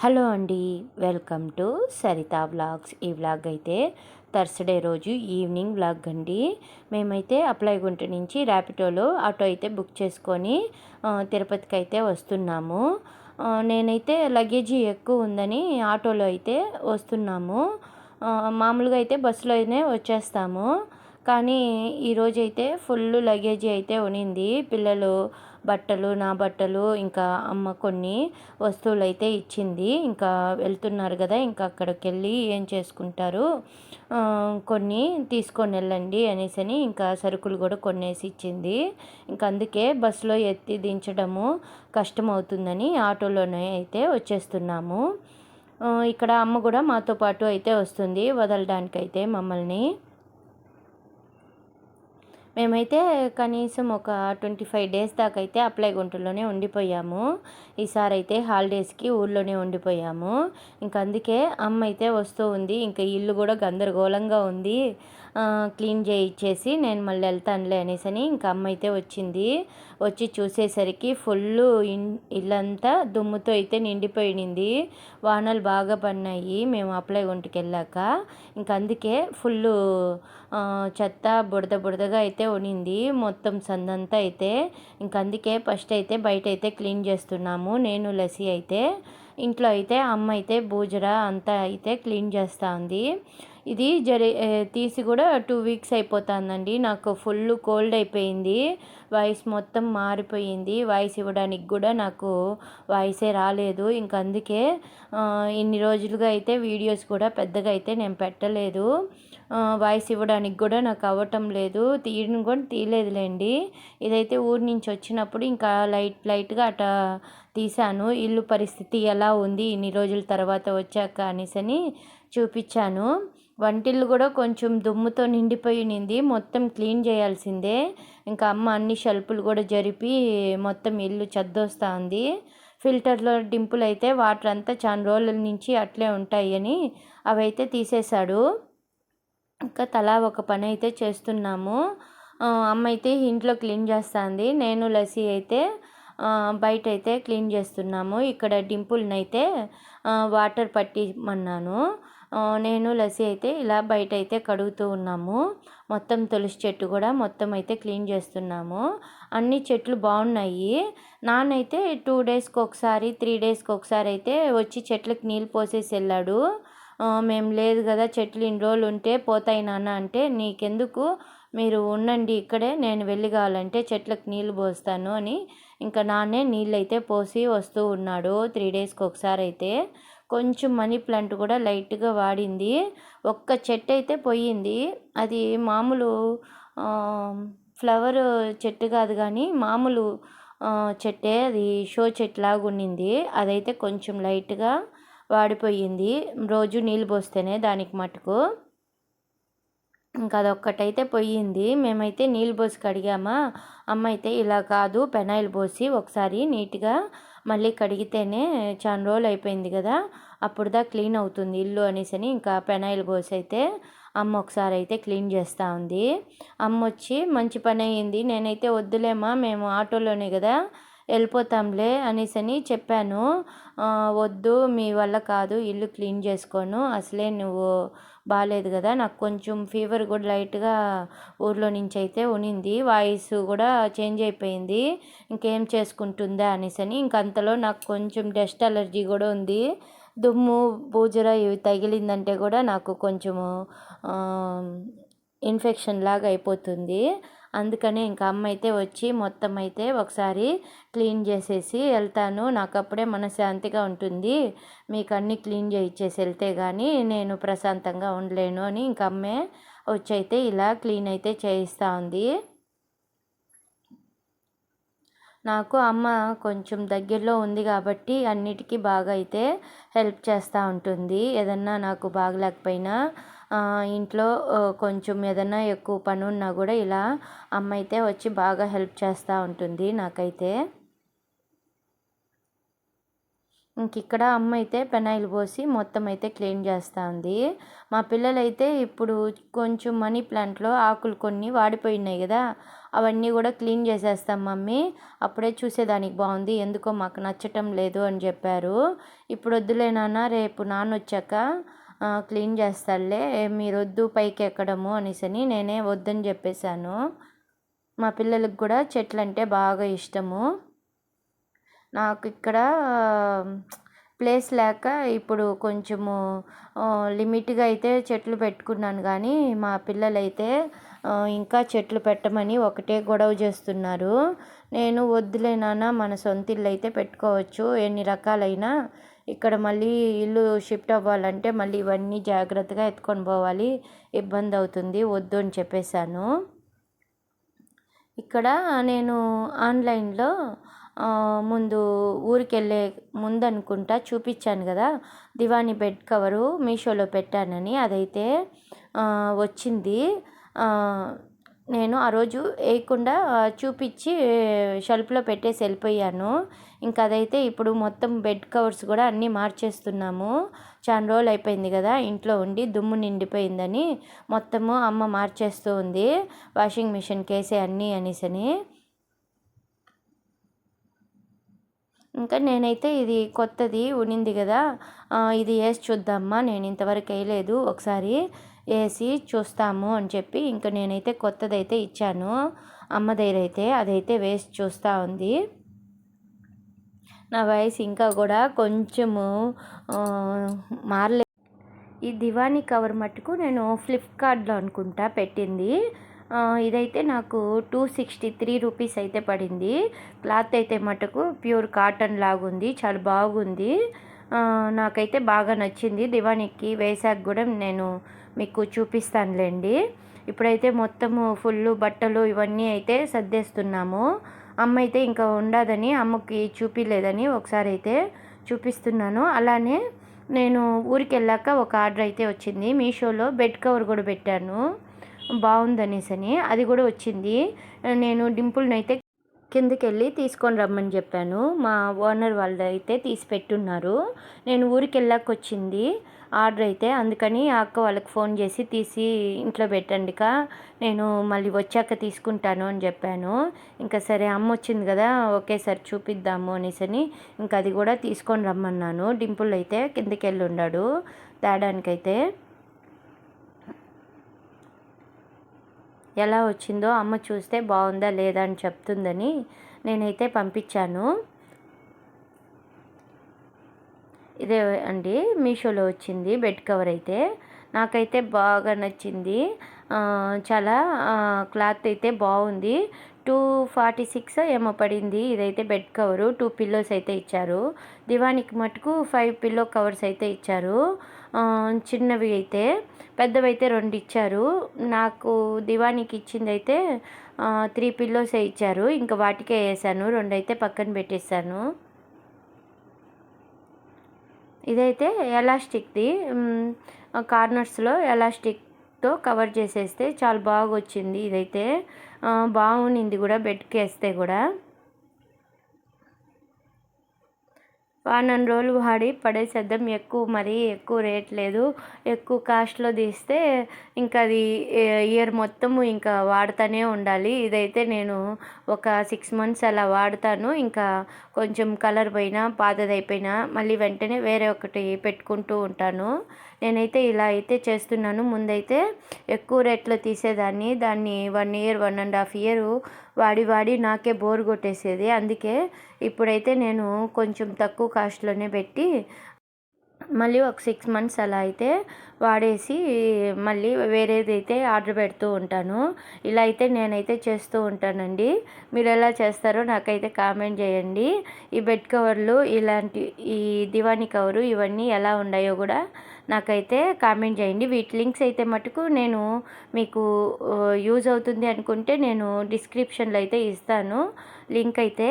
Hello అండి welcome to Saritha vlogs. ఈ vlog అయితే థర్స్డే రోజు ఈవినింగ్ వ్లాగ్ అండి. మేమైతే అప్లైగుంట నుంచి ర్యాపిడోలో ఆటో అయితే బుక్ చేసుకొని తిరుపతికి అయితే వస్తున్నాము. నేనైతే లగేజీ ఎక్కువ ఉందని ఆటోలో అయితే వస్తున్నాము. మామూలుగా అయితే బస్సులోనే వచ్చేస్తాము. కానీ ఈరోజైతే ఫుల్ లగేజీ అయితే ఉనింది. పిల్లలు బట్టలు నా బట్టలు ఇంకా అమ్మ కొన్ని వస్తువులు అయితే ఇచ్చింది. ఇంకా వెళ్తున్నారు కదా ఇంకా అక్కడికి వెళ్ళి ఏం చేసుకుంటారు? కొన్ని తీసుకొని వెళ్ళండి అనేసి అని ఇంకా సరుకులు కూడా కొనేసి ఇచ్చింది. ఇంకా అందుకే బస్సులో ఎత్తి దించడము కష్టం అవుతుందని ఆటోలోనే అయితే వచ్చేస్తున్నాము. ఇక్కడ అమ్మ కూడా మాతో పాటు అయితే వస్తుంది వదలడానికైతే మమ్మల్ని. మేమైతే కనీసం ఒక ట్వంటీ ఫైవ్ డేస్ దాకా అయితే అప్లై గుంటలోనే ఉండిపోయాము. ఈసారి అయితే హాలిడేస్కి ఊళ్ళోనే ఉండిపోయాము. ఇంకా అందుకే అమ్మ అయితే వస్తూ ఉంది. ఇంకా ఇల్లు కూడా గందరగోళంగా ఉంది. క్లీన్ చేయించేసి నేను మళ్ళీ వెళ్తానులే అనేసి అని ఇంకా అమ్మ అయితే వచ్చింది. వచ్చి చూసేసరికి ఫుల్ ఇల్లంతా దుమ్ముతో అయితే నిండిపోయింది వానలు బాగా పడినాయి మేము అప్లై ఒంటికి వెళ్ళాక. ఇంకా అందుకే ఫుల్ చెత్త బుడద బుడదగా అయితే ఉనింది మొత్తం సందంతా అయితే ఇంక అందుకే ఫస్ట్ అయితే బయట అయితే క్లీన్ చేస్తున్నాము. నేను లసి అయితే ఇంట్లో అయితే అమ్మ అయితే బూజర అంతా అయితే క్లీన్ చేస్తూ ఉంది ఇది జరి తీసి కూడా టూ వీక్స్ అయిపోతుందండి. నాకు ఫుల్ కోల్డ్ అయిపోయింది. వాయిస్ మొత్తం మారిపోయింది. వాయిస్ ఇవ్వడానికి కూడా నాకు వాయిసే రాలేదు. ఇంక అందుకే ఇన్ని రోజులుగా అయితే వీడియోస్ కూడా పెద్దగా అయితే నేను పెట్టలేదు. వాయిస్ ఇవ్వడానికి కూడా నాకు అవ్వటం లేదు. తీయడం కూడా తీయలేదులేండి. ఇదైతే ఊరి నుంచి వచ్చినప్పుడు ఇంకా లైట్ లైట్గా అట్లా తీశాను. ఇల్లు పరిస్థితి ఎలా ఉంది? ఇన్ని రోజుల తర్వాత వచ్చాక అనేసని చూపించాను. వంటిల్లు కూడా కొంచెం దుమ్ముతో నిండిపోయినింది మొత్తం క్లీన్ చేయాల్సిందే. ఇంకా అమ్మ అన్ని షెల్ఫ్లు కూడా జరిపి మొత్తం ఇల్లు చద్దొస్తా ఉంది ఫిల్టర్లో డింపులు అయితే వాటర్ అంతా చాలా రోజుల నుంచి అట్లే ఉంటాయని అవైతే తీసేశాడు. ఇంకా తలా ఒక పని అయితే చేస్తున్నాము. అమ్మ అయితే ఇంట్లో క్లీన్ చేస్తుంది. నేను లసి అయితే బయట అయితే క్లీన్ చేస్తున్నాము. ఇక్కడ డింపుల్ని అయితే వాటర్ పట్టిమన్నాను. నేను లసి అయితే ఇలా బయట అయితే కడుగుతూ ఉన్నాము. మొత్తం తులసి చెట్టు కూడా మొత్తం అయితే క్లీన్ చేస్తున్నాము. అన్ని చెట్లు బాగున్నాయి. నాన్నైతే టూ డేస్కి ఒకసారి త్రీ డేస్కి ఒకసారి అయితే వచ్చి చెట్లకు నీళ్ళు పోసేసి వెళ్ళాడు. మేము లేదు కదా చెట్లు ఇన్ని రోజులు ఉంటే పోతాయి నాన్న అంటే నీకెందుకు? మీరు ఉండండి ఇక్కడే నేను వెళ్ళి కావాలంటే చెట్లకు నీళ్ళు పోస్తాను అని. ఇంకా నాన్నే నీళ్ళు అయితే పోసి వస్తూ ఉన్నాడు త్రీ డేస్కి ఒకసారి అయితే. కొంచెం మనీ ప్లాంట్ కూడా లైట్గా వాడింది. ఒక్క చెట్టు అయితే పోయింది. అది మామూలు ఫ్లవర్ చెట్టు కాదు కానీ మామూలు చెట్టే. అది షో చెట్టు లాగా ఉండింది. అదైతే కొంచెం లైట్గా వాడిపోయింది. రోజు నీళ్ళు పోస్తేనే దానికి మటుకు. ఇంకా అదొక్కటైతే పోయింది. మేమైతే నీళ్ళు పోసి కడిగామా? అమ్మ అయితే ఇలా కాదు పెనాయిల్ పోసి ఒకసారి నీట్గా మళ్ళీ కడిగితేనే చాలా రోజులు అయిపోయింది కదా అప్పుడు దా క్లీన్ అవుతుంది ఇల్లు అనేసి అని ఇంకా పెనాయిల్ పోసి అయితే అమ్మ ఒకసారి అయితే క్లీన్ చేస్తూ ఉంది. అమ్మ వచ్చి మంచి పని అయ్యింది నేనైతే వద్దులేమా మేము ఆటోలోనే కదా వెళ్ళిపోతాంలే అనేసి అని చెప్పాను వద్దు మీ వల్ల కాదు ఇల్లు క్లీన్ చేసుకోను అసలే నువ్వు బాగాలేదు కదా నాకు కొంచెం ఫీవర్ కూడా లైట్గా ఊర్లో నుంచి అయితే ఉనింది. వాయిస్ కూడా చేంజ్ అయిపోయింది. ఇంకేం చేసుకుంటుందా అనేసి అని. ఇంక అంతలో నాకు కొంచెం డస్ట్ అలర్జీ కూడా ఉంది. దుమ్ము బూజర ఇవి తగిలిందంటే కూడా నాకు కొంచెము ఇన్ఫెక్షన్ లాగా అయిపోతుంది. అందుకనే ఇంకా అమ్మ అయితే వచ్చి మొత్తం అయితే ఒకసారి క్లీన్ చేసేసి వెళ్తాను. నాకు అప్పుడే మనశ్శాంతిగా ఉంటుంది. మీకు అన్నీ క్లీన్ చేయించేసి వెళ్తే కానీ నేను ప్రశాంతంగా ఉండలేను అని ఇంక అమ్మే వచ్చి అయితే ఇలా క్లీన్ అయితే చేయిస్తూ ఉంది. నాకు అమ్మ కొంచెం దగ్గరలో ఉంది కాబట్టి అన్నిటికీ బాగా అయితే హెల్ప్ చేస్తూ ఉంటుంది. ఏదన్నా నాకు బాగలేకపోయినా ఇంట్లో కొంచెం ఏదైనా ఎక్కువ పని ఉన్నా కూడా ఇలా అమ్మ అయితే వచ్చి బాగా హెల్ప్ చేస్తూ ఉంటుంది నాకైతే. ఇంక ఇక్కడ అమ్మ అయితే పెనాయిల్ పోసి మొత్తం అయితే క్లీన్ చేస్తూ ఉంది. మా పిల్లలైతే ఇప్పుడు కొంచెం మనీ ప్లాంట్లో ఆకులు కొన్ని వాడిపోయినాయి కదా అవన్నీ కూడా క్లీన్ చేసేస్తాం మమ్మీ. అప్పుడే చూసేదానికి బాగుంది ఎందుకో మాకు నచ్చటం లేదు అని చెప్పారు. ఇప్పుడు వద్దులే నాన్న రేపు నాన్న వచ్చాక క్లీన్ చేస్తాడులే మీరు వద్దు పైకి ఎక్కడము అనేసని నేనే వద్దని చెప్పేశాను. మా పిల్లలకు కూడా చెట్లు అంటే బాగా ఇష్టము. నాకు ఇక్కడ ప్లేస్ లేక ఇప్పుడు కొంచెము లిమిట్గా అయితే చెట్లు పెట్టుకున్నాను కానీ మా పిల్లలైతే ఇంకా చెట్లు పెట్టమని ఒకటే గొడవ చేస్తున్నారు. నేను వద్దులేనా మన సొంత ఇల్లు అయితే పెట్టుకోవచ్చు ఎన్ని రకాలైనా ఇక్కడ మళ్ళీ ఇల్లు షిఫ్ట్ అవ్వాలంటే మళ్ళీ ఇవన్నీ జాగ్రత్తగా ఎత్తుకొని పోవాలి. ఇబ్బంది అవుతుంది. వద్దు అని చెప్పేశాను. ఇక్కడ నేను ఆన్లైన్లో ముందు ఊరికి వెళ్ళే ముందు అనుకుంటా చూపించాను కదా. దివానీ బెడ్ కవరు మీషోలో పెట్టానని అదైతే వచ్చింది. నేను ఆ రోజు వేయకుండా చూపించి షెల్ఫ్లో పెట్టేసి వెళ్ళిపోయాను. ఇంకా అదైతే ఇప్పుడు మొత్తం బెడ్ కవర్స్ కూడా అన్నీ మార్చేస్తున్నాము. చాలా రోజులు అయిపోయింది కదా ఇంట్లో ఉండి దుమ్ము నిండిపోయిందని మొత్తము అమ్మ మార్చేస్తూ ఉంది. వాషింగ్ మిషన్కి వేసే అన్నీ అనేసని ఇంకా నేనైతే ఇది కొత్తది ఉనింది కదా ఇది వేసి చూద్దామా? నేను ఇంతవరకు వేయలేదు. ఒకసారి వేసి చూస్తాము అని చెప్పి ఇంకా నేనైతే కొత్తదైతే ఇచ్చాను. అమ్మ దగ్గర అయితే అదైతే వేసి చూస్తూ ఉంది. నా వయసు ఇంకా కూడా కొంచెము మారలే. ఈ దివానీ కవర్ మట్టుకు నేను ఫ్లిప్కార్ట్లో అనుకుంటా పెట్టింది. ఇదైతే నాకు టూ సిక్స్టీ త్రీ రూపీస్ అయితే పడింది. క్లాత్ అయితే మటుకు ప్యూర్ కాటన్ లాగుంది చాలా బాగుంది. నాకైతే బాగా నచ్చింది. దివానికి వేసాక కూడా నేను మీకు చూపిస్తానులేండి. ఇప్పుడైతే మొత్తము ఫుల్ బట్టలు ఇవన్నీ అయితే సర్దేస్తున్నాము. అమ్మ అయితే ఇంకా ఉండదని అమ్మకి చూపించలేదని ఒకసారి అయితే చూపిస్తున్నాను. అలానే నేను ఊరికి వెళ్ళాక ఒక ఆర్డర్ అయితే వచ్చింది. మీషోలో బెడ్ కవర్ కూడా పెట్టాను. బాగుందనేసి అని అది కూడా వచ్చింది. నేను డింపుల్ని అయితే కిందకి వెళ్ళి తీసుకొని రమ్మని చెప్పాను. మా ఓనర్ వాళ్ళు అయితే తీసి పెట్టున్నారు. నేను ఊరికి వెళ్ళాక వచ్చింది ఆర్డర్ అయితే. అందుకని ఆ అక్క వాళ్ళకి ఫోన్ చేసి తీసి ఇంట్లో పెట్టండిక నేను మళ్ళీ వచ్చాక తీసుకుంటాను అని చెప్పాను. ఇంకా సరే అమ్మ వచ్చింది కదా ఒకేసారి చూపిద్దాము అనేసని ఇంకా అది కూడా తీసుకొని రమ్మన్నాను. డింపుల్ అయితే కిందకి వెళ్ళి ఉన్నాడు తేడానికైతే. ఎలా వచ్చిందో అమ్మ చూస్తే బాగుందా లేదా అని చెప్తుందని నేనైతే పంపించాను. ఇదే అండి మీషోలో వచ్చింది బెడ్ కవర్ అయితే. నాకైతే బాగా నచ్చింది. చాలా క్లాత్ అయితే బాగుంది. టూ ఫార్టీ సిక్స్ ఏమో పడింది. ఇదైతే బెడ్ కవరు. టూ పిల్లోస్ అయితే ఇచ్చారు. దివానికి మటుకు ఫైవ్ పిల్లో కవర్స్ అయితే ఇచ్చారు. చిన్నవి అయితే. పెద్దవి అయితే రెండు ఇచ్చారు. నాకు దివానికి ఇచ్చింది అయితే త్రీ పిల్లోసే ఇచ్చారు. ఇంకా వాటికే వేసాను. రెండు అయితే పక్కన పెట్టేశాను. ఇదైతే ఎలాస్టిక్ది. కార్నర్స్లో ఎలాస్టిక్ తో కవర్ చేసేస్తే చాలా బాగా వచ్చింది ఇదైతే బాగుండింది కూడా బెడ్కి వేస్తే కూడా. వారం రోజులు వాడి పడేసేద్దాం ఎక్కువ మరీ ఎక్కువ రేట్ లేదు. ఎక్కువ కాస్ట్లో తీస్తే ఇంకా అది ఇయర్ మొత్తము ఇంకా వాడుతూనే ఉండాలి. ఇదైతే నేను ఒక సిక్స్ మంత్స్ అలా వాడతాను. ఇంకా కొంచెం కలర్ పోయినా పాతదైపోయినా మళ్ళీ వెంటనే వేరే ఒకటి పెట్టుకుంటూ ఉంటాను. నేనైతే ఇలా అయితే చేస్తున్నాను. ముందైతే ఎక్కువ రేట్లో తీసేదాన్ని. దాన్ని one year one and half year వాడి వాడి నాకే బోర్ కొట్టేసేది. అందుకే ఇప్పుడైతే నేను కొంచెం తక్కువ కాస్ట్లోనే పెట్టి మళ్ళీ ఒక సిక్స్ మంత్స్ అలా అయితే వాడేసి మళ్ళీ వేరేది అయితే ఆర్డర్ పెడుతూ ఉంటాను. ఇలా అయితే నేనైతే చేస్తూ ఉంటానండి. మీరు ఎలా చేస్తారో నాకైతే కామెంట్ చేయండి. ఈ బెడ్ కవర్లు ఇలాంటి ఈ దివాణి కవరు ఇవన్నీ ఎలా ఉన్నాయో కూడా నాకైతే కామెంట్ చేయండి. వీటి లింక్స్ అయితే మటుకు నేను మీకు యూజ్ అవుతుంది అనుకుంటే నేను డిస్క్రిప్షన్లో అయితే ఇస్తాను. లింక్ అయితే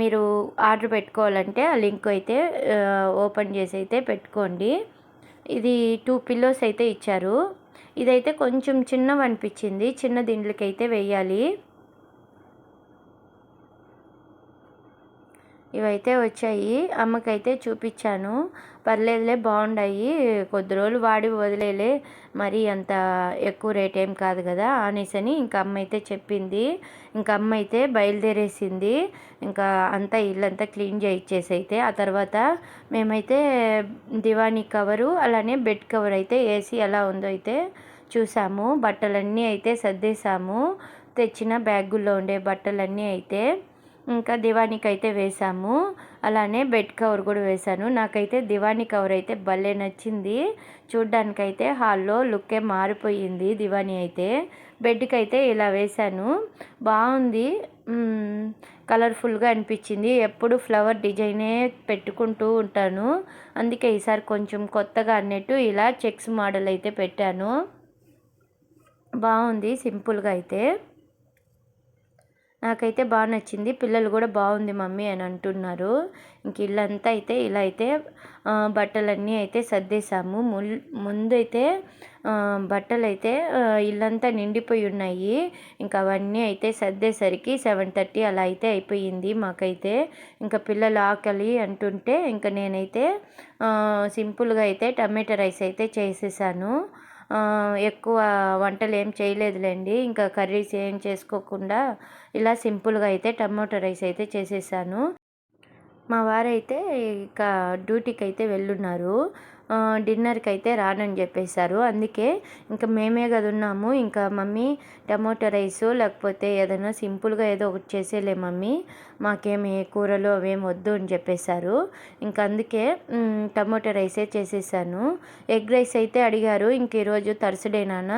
మీరు ఆర్డర్ పెట్టుకోవాలంటే ఆ లింక్ అయితే ఓపెన్ చేసి అయితే పెట్టుకోండి. ఇది టూ పిల్లోస్ అయితే ఇచ్చారు. ఇదైతే కొంచెం చిన్నవి అనిపించింది చిన్న దిండ్లకైతే వేయాలి ఇవైతే వచ్చాయి. అమ్మకైతే చూపించాను. పర్లేదులే బాగుండాయి. కొద్ది రోజులు వాడి వదిలేలే. మరి అంత ఎక్కువ రేట్ ఏం కాదు కదా అనేసని ఇంకా అమ్మ అయితే చెప్పింది. ఇంకా అమ్మ అయితే బయలుదేరేసింది. ఇంకా అంతా ఇల్లంతా క్లీన్ చేయించేసి అయితే ఆ తర్వాత మేమైతే దివానీ కవరు అలానే బెడ్ కవర్ అయితే వేసి ఎలా ఉందో అయితే చూసాము. బట్టలన్నీ అయితే సర్దేశాము. తెచ్చిన బ్యాగుల్లో ఉండే బట్టలన్నీ అయితే ఇంకా దివాణికి అయితే వేసాము. అలానే బెడ్ కవర్ కూడా వేశాను నాకైతే దివాణి కవర్ అయితే భలే నచ్చింది. చూడ్డానికైతే హాల్లో లుక్కే మారిపోయింది దివాణి అయితే. బెడ్కి అయితే ఇలా వేశాను బాగుంది. కలర్ఫుల్గా అనిపించింది. ఎప్పుడు ఫ్లవర్ డిజైనే పెట్టుకుంటూ ఉంటాను. అందుకే ఈసారి కొంచెం కొత్తగా అన్నట్టు ఇలా చెక్స్ మోడల్ అయితే పెట్టాను. బాగుంది సింపుల్గా అయితే. నాకైతే బాగా నచ్చింది. పిల్లలు కూడా బాగుంది మమ్మీ అని అంటున్నారు. ఇంక ఇల్లంతా అయితే ఇలా అయితే బట్టలన్నీ అయితే సర్దేశాము. ముందు అయితే బట్టలు అయితే ఇల్లంతా నిండిపోయి ఉన్నాయి. ఇంకా అవన్నీ అయితే సర్దేసరికి సెవెన్ థర్టీ అలా అయితే అయిపోయింది మాకైతే. ఇంకా పిల్లలు ఆకలి అంటుంటే ఇంకా నేనైతే సింపుల్గా అయితే టమాటా రైస్ అయితే చేసేసాను. ఎక్కువ వంటలు ఏం చేయలేదులేండి. ఇంకా కర్రీస్ ఏం చేసుకోకుండా ఇలా సింపుల్గా అయితే టమాటో రైస్ అయితే చేసేసాను. మా వారైతే ఇక డ్యూటీకి అయితే వెళ్ళున్నారు. డిన్నర్కి అయితే రానని చెప్పేశారు. అందుకే ఇంకా మేమే కదా ఉన్నాము. ఇంకా మమ్మీ టమోటా రైస్ లేకపోతే ఏదైనా సింపుల్గా ఏదో ఒకటి చేసేలే మమ్మీ. మాకేమి కూరలు అవేం వద్దు అని చెప్పేశారు. ఇంకా అందుకే టమోటా రైసే చేసేసాను. ఎగ్ రైస్ అయితే అడిగారు. ఇంక ఈరోజు థర్స్డే నాన్న.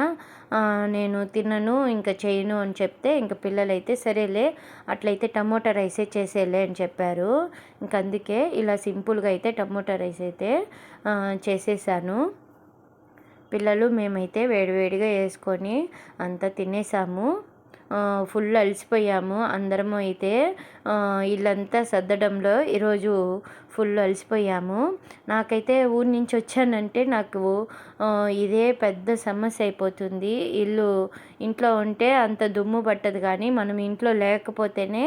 నేను తినను ఇంకా చేయను అని చెప్తే ఇంకా పిల్లలైతే సరేలే అట్లయితే టమోటా రైసే చేసేలే అని చెప్పారు. ఇంక అందుకే ఇలా సింపుల్గా అయితే టమోటా రైస్ అయితే చేసేసాను. పిల్లలు మేమైతే వేడివేడిగా వేసుకొని అంతా తినేసాము. ఫుల్ అలసిపోయాము అందరము అయితే. ఇల్లంతా సర్దడంలో ఈరోజు ఫుల్ అలసిపోయాము. నాకైతే ఊరి నుంచి వచ్చానంటే నాకు ఇదే పెద్ద సమస్య అయిపోతుంది. ఇల్లు ఇంట్లో ఉంటే అంత దుమ్ము పట్టదు కానీ మనం ఇంట్లో లేకపోతేనే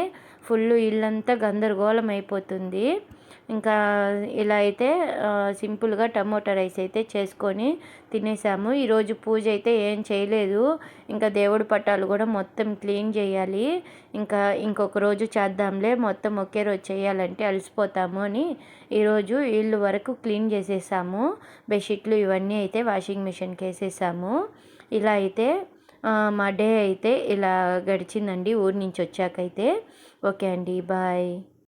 ఫుల్ ఇల్లంతా గందరగోళం అయిపోతుంది. ఇంకా ఇలా అయితే సింపుల్గా టమోటా రైస్ అయితే చేసుకొని తినేసాము. ఈరోజు పూజ అయితే ఏం చేయలేదు. ఇంకా దేవుడి పట్టాలు కూడా మొత్తం క్లీన్ చేయాలి. ఇంకా ఇంకొక రోజు చేద్దాంలే మొత్తం ఒకే రోజు చేయాలంటే అలసిపోతాము అని ఈరోజు ఇల్లు వరకు క్లీన్ చేసేసాము. బెడ్షీట్లు ఇవన్నీ అయితే వాషింగ్ మిషన్కి వేసేసాము. ఇలా అయితే మా డే అయితే ఇలా గడిచిందండి ఊరి నుంచి వచ్చాకైతే. ఓకే అండి బాయ్.